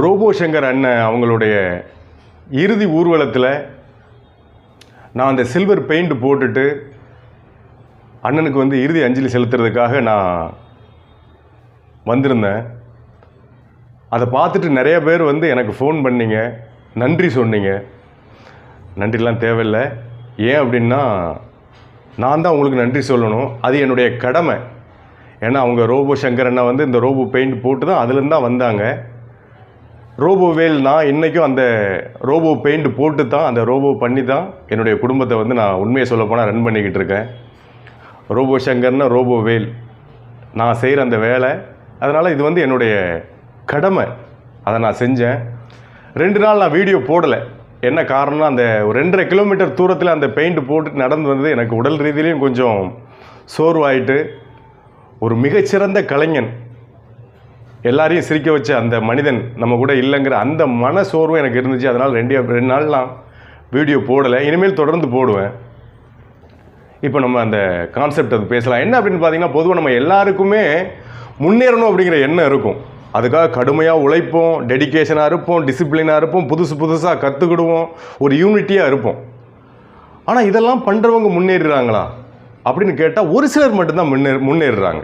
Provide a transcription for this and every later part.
Robot Shankar அண்ணன் அவங்களுடைய இறுதி ஊர்வலத்தில் நான் அந்த சில்வர் பெயிண்ட் போட்டுட்டு அண்ணனுக்கு வந்து இறுதி அஞ்சலி செலுத்துறதுக்காக நான் வந்திருந்தேன். அதை பார்த்துட்டு நிறைய பேர் வந்து எனக்கு ஃபோன் பண்ணிங்க. நன்றி சொன்னீங்க. நன்றிலாம் தேவையில்லை. ஏன் அப்படின்னா நான் தான் உங்களுக்கு நன்றி சொல்லணும். அது என்னுடைய கடமை. ஏன்னா அவங்க ரோபோ சங்கர் அண்ணா வந்து இந்த ரோபோ பெயிண்ட் போட்டு தான் அதுலேருந்து தான் வந்தாங்க. ரோபோ வேல் நான் இன்றைக்கும் அந்த ரோபோ பெயிண்ட் போட்டு தான் அந்த ரோபோ பண்ணி தான் என்னுடைய குடும்பத்தை வந்து நான் உண்மையை சொல்ல போனால் ரன் பண்ணிக்கிட்டு இருக்கேன். ரோபோ சங்கர்னா ரோபோ வேல் நான் செய்கிற அந்த வேலை அதனால் இது வந்து என்னுடைய கடமை. அதை நான் செஞ்சேன். ரெண்டு நாள் நான் வீடியோ போடலை. என்ன காரணம்னா அந்த ஒரு ரெண்டரை கிலோமீட்டர் தூரத்தில் அந்த பெயிண்ட் போட்டு நடந்து வந்தது எனக்கு உடல் ரீதியிலையும் கொஞ்சம் சோர்வாயிட்டு ஒரு மிகச்சிறந்த கலைஞன். எல்லாரையும் சிரிக்க வச்ச அந்த மனிதன் நம்ம கூட இல்லைங்கிற அந்த மன சோர்வும் எனக்கு இருந்துச்சு. அதனால் ரெண்டு ரெண்டு நாள்லாம் வீடியோ போடலை. இனிமேல் தொடர்ந்து போடுவேன். இப்போ நம்ம அந்த கான்செப்ட் அது பேசலாம். என்ன அப்படின்னு பார்த்தீங்கன்னா பொதுவாக நம்ம எல்லாருக்குமே முன்னேறணும் அப்படிங்கிற எண்ணம் இருக்கும். அதுக்காக கடுமையாக உழைப்போம் டெடிகேஷனாக இருப்போம் டிசிப்ளினாக இருப்போம் புதுசு புதுசாக கற்றுக்கிடுவோம் ஒரு யூனிட்டியாக இருப்போம். ஆனால் இதெல்லாம் பண்ணுறவங்க முன்னேறுறாங்களா? அப்படின்னு கேட்டால் ஒரு சிலர் மட்டும்தான் முன்னே முன்னேறுறாங்க.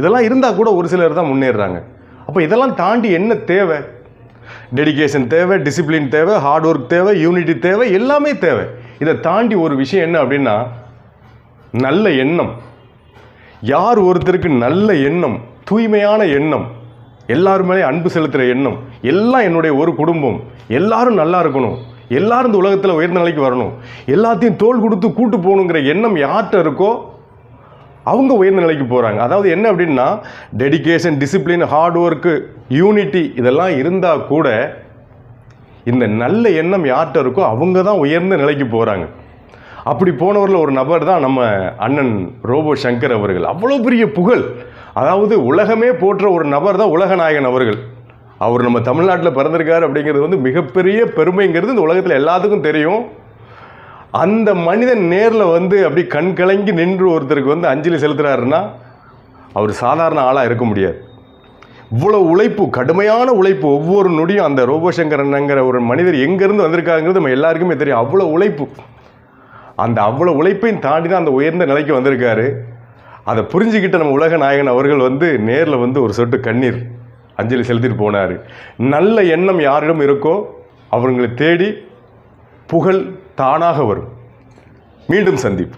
இதெல்லாம் இருந்தால் கூட ஒரு சிலர் தான் முன்னேறுறாங்க. அப்போ இதெல்லாம் தாண்டி என்ன தேவை? டெடிகேஷன் தேவை டிசிப்ளின் தேவை ஹார்ட் ஒர்க் தேவை யூனிட்டி தேவை எல்லாமே தேவை. இதை தாண்டி ஒரு விஷயம் என்ன அப்படின்னா நல்ல எண்ணம். யார் ஒருத்தருக்கு நல்ல எண்ணம் தூய்மையான எண்ணம் எல்லாருமே அன்பு செலுத்துகிற எண்ணம் எல்லாம் என்னுடைய ஒரு குடும்பம் எல்லாரும் நல்லா இருக்கணும் எல்லாரும் இந்த உலகத்தில் உயர்ந்த நிலைக்கு வரணும் எல்லாத்தையும் தோல் கொடுத்து கூட்டு போகணுங்கிற எண்ணம் யார்கிட்ட இருக்கோ அவங்க உயர்ந்த நிலைக்கு போகிறாங்க அதாவது என்ன அப்படின்னா dedication discipline hard work unity இதெல்லாம் இருந்தால் கூட இந்த நல்ல எண்ணம் யார்கிட்ட இருக்கோ அவங்க தான் உயர்ந்த நிலைக்கு போகிறாங்க அப்படி போனவரில் ஒரு நபர் தான் நம்ம அண்ணன் ரோபோ சங்கர் அவர்கள். அவ்வளோ பெரிய புகழ். அதாவது உலகமே போற்ற ஒரு நபர் தான் உலகநாயகன் அவர்கள். அவர் நம்ம தமிழ்நாட்டில் பிறந்திருக்காரு அப்படிங்கிறது வந்து மிகப்பெரிய பெருமைங்கிறது இந்த உலகத்தில் எல்லாத்துக்கும் தெரியும். அந்த மனிதன் நேரில் வந்து அப்படி கண் கலங்கி நின்று ஒருத்தருக்கு வந்து அஞ்சலி செலுத்துகிறாருன்னா அவர் சாதாரண ஆளாக இருக்க முடியாது. இவ்வளோ உழைப்பு கடுமையான உழைப்பு ஒவ்வொரு நொடியும் அந்த ரோபோசங்கரனுங்கிற ஒரு மனிதர் எங்கேருந்து வந்திருக்காங்கிறது நம்ம எல்லாருக்குமே தெரியும். அவ்வளோ உழைப்பு. அந்த அவ்வளோ உழைப்பையும் தாண்டி தான் அந்த உயர்ந்த நிலைக்கு வந்திருக்காரு. அதை புரிஞ்சுக்கிட்ட நம்ம உலக நாயகன் அவர்கள் வந்து நேரில் வந்து ஒரு சொட்டு கண்ணீர் அஞ்சலி செலுத்திட்டு போனார். நல்ல எண்ணம் யாரிடம் இருக்கோ அவங்களை தேடி புகழ் தானாக வரும். மீண்டும் சந்திப்பு